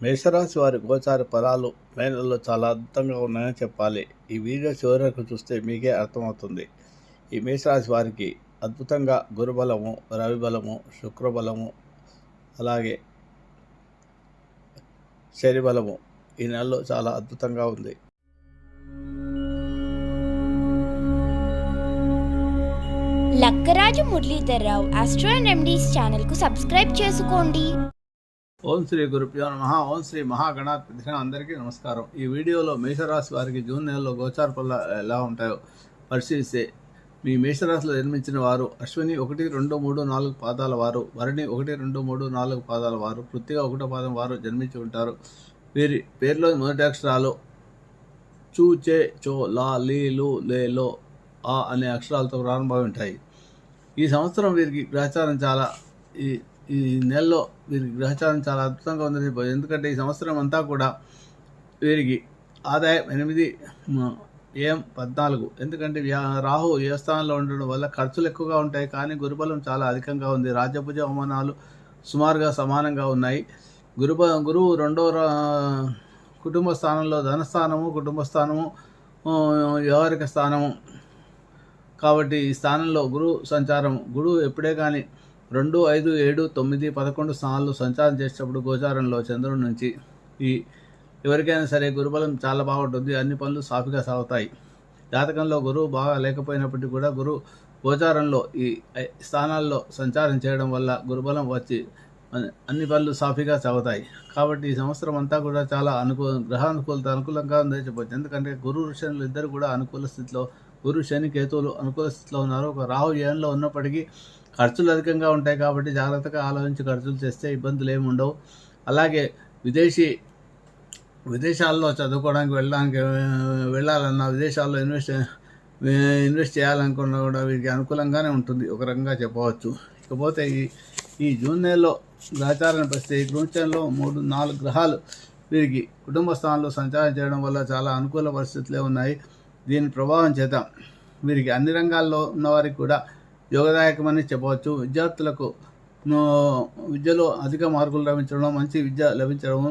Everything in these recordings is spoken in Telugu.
మేషరాశి వారి గోచార ఫలాలు మే నెలలో చాలా అద్భుతంగా ఉన్నాయని చెప్పాలి. ఈ వీడియో చివరకు చూస్తే మీకే అర్థమవుతుంది. ఈ మేషరాశి వారికి అద్భుతంగా గురుబలము రవిబలము శుక్రబలము అలాగే శనిబలము ఈ నెలలో చాలా అద్భుతంగా ఉంది. Lakkaraju Muralidharrao astro and remedies ఛానల్కు సబ్స్క్రైబ్ చేసుకోండి. ఓం శ్రీ గురుప్యో నమ. ఓం శ్రీ మహాగణాధిపతి అందరికీ నమస్కారం. ఈ వీడియోలో మేషరాశి వారికి జూన్ నెలలో గోచార పనులు ఎలా ఉంటాయో పరిశీలిస్తే మీ మేషరాశిలో జన్మించిన వారు అశ్విని ఒకటి రెండు మూడు నాలుగు పాదాల వారు భరణి ఒకటి రెండు మూడు నాలుగు పాదాల వారు వృత్తిగా ఒకటో పాదం వారు జన్మించి ఉంటారు. వీరి పేర్లో మొదటి అక్షరాలు చూ చే చో లా లీ లు లే లో ఆ అనే అక్షరాలతో ప్రారంభమై ఉంటాయి. ఈ సంవత్సరం వీరికి గ్రహచారం చాలా ఈ ఈ నెలలో వీరికి గ్రహచారం చాలా అద్భుతంగా ఉందని చెప్పారు. ఎందుకంటే ఈ సంవత్సరం అంతా కూడా వీరికి ఆదాయం ఎనిమిది ఏం పద్నాలుగు. ఎందుకంటే రాహు ఏ స్థానంలో ఉండడం వల్ల ఖర్చులు ఎక్కువగా ఉంటాయి కానీ గురుబలం చాలా అధికంగా ఉంది. రాజ్యభుజ అవమానాలు సుమారుగా సమానంగా ఉన్నాయి. గురుబ గురువు రెండో రా- కుటుంబ స్థానంలో ధనస్థానము కుటుంబ స్థానము వ్యవహారిక స్థానము. కాబట్టి ఈ స్థానంలో గురు సంచారం గురువు ఎప్పుడే కానీ రెండు ఐదు ఏడు తొమ్మిది పదకొండు స్థానాలు సంచారం చేసేటప్పుడు గోచారంలో చంద్రుడి నుంచి ఈ ఎవరికైనా సరే గురుబలం చాలా బాగుంటుంది అన్ని పనులు సాఫీగా సాగుతాయి. జాతకంలో గురువు బాగా లేకపోయినప్పటికీ కూడా గురువు గోచారంలో ఈ స్థానాల్లో సంచారం చేయడం వల్ల గురుబలం వచ్చి అన్ని- పనులు సాఫీగా సాగుతాయి. కాబట్టి ఈ సంవత్సరం అంతా కూడా చాలా అనుకూల గ్రహానుకూలత అనుకూలంగా ఉందని చెప్పవచ్చు ఎందుకంటే గురు ఋషులు ఇద్దరు కూడా అనుకూల స్థితిలో గురు శని కేతువులు అనుకూల స్థితిలో ఉన్నారు. ఒక రాహు ఏళ్ళలో ఉన్నప్పటికీ ఖర్చులు అధికంగా ఉంటాయి కాబట్టి జాగ్రత్తగా ఆలోచించి ఖర్చులు చేస్తే ఇబ్బందులు ఏమి ఉండవు. అలాగే విదేశీ విదేశాల్లో చదువుకోవడానికి వెళ్ళడానికి వెళ్ళాలన్నా విదేశాల్లో ఇన్వెస్ట్ ఇన్వెస్ట్ చేయాలనుకున్నా కూడా వీరికి అనుకూలంగానే ఉంటుంది. ఒక రకంగా చెప్పవచ్చు. ఇకపోతే ఈ ఈ జూన్ నెలలో గ్రహచారణ పరిస్థితి ఈ గృహంలో మూడు నాలుగు గ్రహాలు వీరికి కుటుంబ స్థానంలో సంచారం చేయడం వల్ల చాలా అనుకూల పరిస్థితులే ఉన్నాయి. దీని ప్రభావం చేత వీరికి అన్ని రంగాల్లో ఉన్నవారికి కూడా యోగదాయకమని చెప్పవచ్చు. విద్యార్థులకు విద్యలో అధిక మార్కులు లభించడం మంచి విద్య లభించడం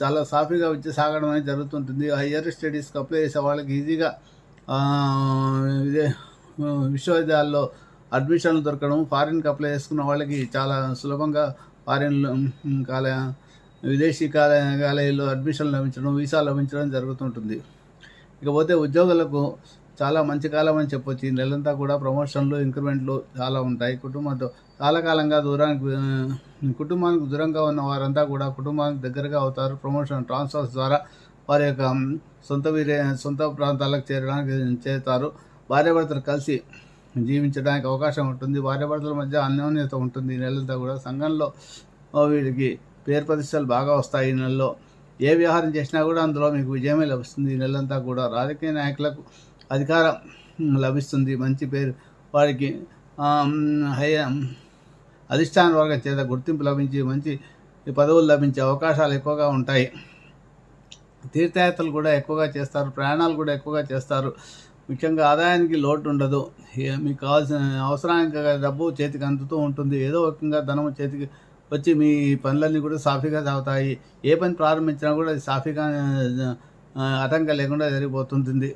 చాలా సాఫీగా విద్య సాగడం అనేది జరుగుతుంటుంది. హయ్యర్ స్టడీస్కి అప్లై చేసే వాళ్ళకి ఈజీగా ఇదే విశ్వవిద్యాలయాల్లో అడ్మిషన్లు దొరకడం ఫారిన్కి అప్లై చేసుకున్న వాళ్ళకి చాలా సులభంగా ఫారిన్ కాలే విదేశీ కాలే కాలేజీలో అడ్మిషన్ లభించడం వీసా లభించడం జరుగుతుంటుంది. ఇకపోతే ఉద్యోగులకు చాలా మంచి కాలం అని చెప్పొచ్చు. ఈ నెలంతా కూడా ప్రమోషన్లు ఇంక్రిమెంట్లు చాలా ఉంటాయి. కుటుంబంతో చాలా కాలంగా దూరానికి కుటుంబానికి దూరంగా ఉన్న వారంతా కూడా కుటుంబానికి దగ్గరగా అవుతారు. ప్రమోషన్ ట్రాన్స్ఫర్స్ ద్వారా వారి యొక్క సొంత వీరే సొంత ప్రాంతాలకు చేరడానికి చేస్తారు భార్యాభర్తలు కలిసి జీవించడానికి అవకాశం ఉంటుంది. భార్యాభర్తల మధ్య అన్యోన్యత ఉంటుంది. ఈ నెలంతా కూడా సంఘంలో వీడికి వీరికి పేరు ప్రతిష్టలు బాగా వస్తాయి. ఈ నెలలో ఏ వ్యవహారం చేసినా కూడా అందులో మీకు విజయమే లభిస్తుంది. ఈ నెలంతా కూడా రాజకీయ నాయకులకు అధికారం లభిస్తుంది. మంచి పేరు. వారికి హై అధిష్టాన వర్గ చేత గుర్తింపు లభించి మంచి పదవులు లభించే అవకాశాలు ఎక్కువగా ఉంటాయి. తీర్థయాత్రలు కూడా ఎక్కువగా చేస్తారు. ప్రయాణాలు కూడా ఎక్కువగా చేస్తారు. ముఖ్యంగా ఆదాయానికి లోటు ఉండదు. మీకు కావాల్సిన అవసరానికి డబ్బు చేతికి అందుతూ ఉంటుంది. ఏదో రకంగా ధనం చేతికి వచ్చి మీ పనులన్నీ కూడా సాఫీగా సాగుతాయి. ఏ పని ప్రారంభించినా కూడా అది సాఫీగా ఆటంకం లేకుండా జరిగిపోతుంటుంది.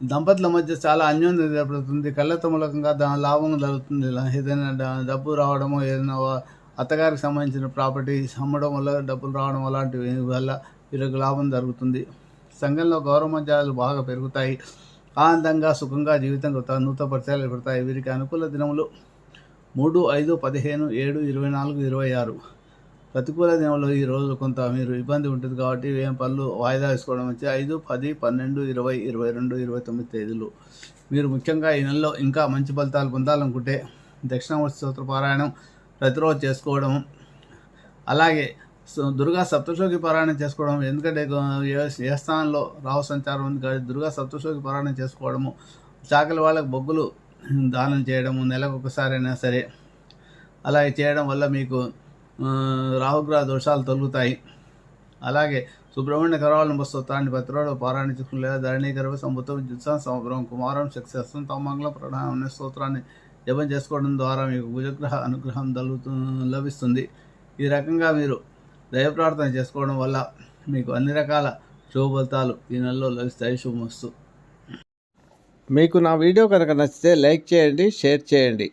దంపతుల మధ్య చాలా అన్యోన్యత ఏర్పడుతుంది. కళ్ళతో మూలకంగా లాభం జరుగుతుంది. ఏదైనా డబ్బు రావడము ఏదైనా అత్తగారికి సంబంధించిన ప్రాపర్టీ అమ్మడం వల్ల డబ్బులు రావడం అలాంటివి వల్ల వీరికి లాభం జరుగుతుంది. సంఘంలో గౌరవ మధ్యాలు బాగా పెరుగుతాయి. ఆనందంగా సుఖంగా జీవితం కొత్త నూతన పరిచయాలు ఏర్పడతాయి. వీరికి అనుకూల దినములు మూడు ఐదు పదిహేను ఏడు ఇరవై నాలుగు ఇరవై ఆరు. ప్రతికూల దినంలో ఈ రోజు కొంత మీరు ఇబ్బంది ఉంటుంది కాబట్టి ఏం పనులు వాయిదా వేసుకోవడం వచ్చి ఐదు పది పన్నెండు ఇరవై ఇరవై రెండు ఇరవై తొమ్మిది తేదీలు. మీరు ముఖ్యంగా ఈ నెలలో ఇంకా మంచి ఫలితాలు పొందాలనుకుంటే దక్షిణామూర్తి స్తోత్ర పారాయణం ప్రతిరోజు చేసుకోవడం అలాగే దుర్గా సప్తశోకి పారాయణం చేసుకోవడం ఎందుకంటే ఏ స్థానంలో రావు సంచారం ఉంది కాబట్టి దుర్గా సప్తశోకి పారాయణం చేసుకోవడము చాకలి వాళ్ళకి బొగ్గులు దానం చేయడము నెలకు ఒకసారైనా సరే అలాగే చేయడం వల్ల మీకు రాహుగ్రహ దోషాలు తొలుగుతాయి. అలాగే సుబ్రహ్మణ్య కరవాళ్ళ స్తోత్రాన్ని ప్రతిరోజు పారాయణ చేసుకుని లేదా ధరణి గర్భ సంబుతం జుత్సా సంవత్సరం కుమారం శక్తిస్తం తమంగళం ప్రణామ స్తోత్రాన్ని జపం చేసుకోవడం ద్వారా మీకు భుజగ్రహ అనుగ్రహం తలుగుతూ లభిస్తుంది. ఈ రకంగా మీరు దైవ ప్రార్థన చేసుకోవడం వల్ల మీకు అన్ని రకాల శుభ ఫలితాలు ఈ నెలలో లభిస్తాయి. శుభమస్తు. మీకు నా వీడియో కనుక నచ్చితే లైక్ చేయండి షేర్ చేయండి.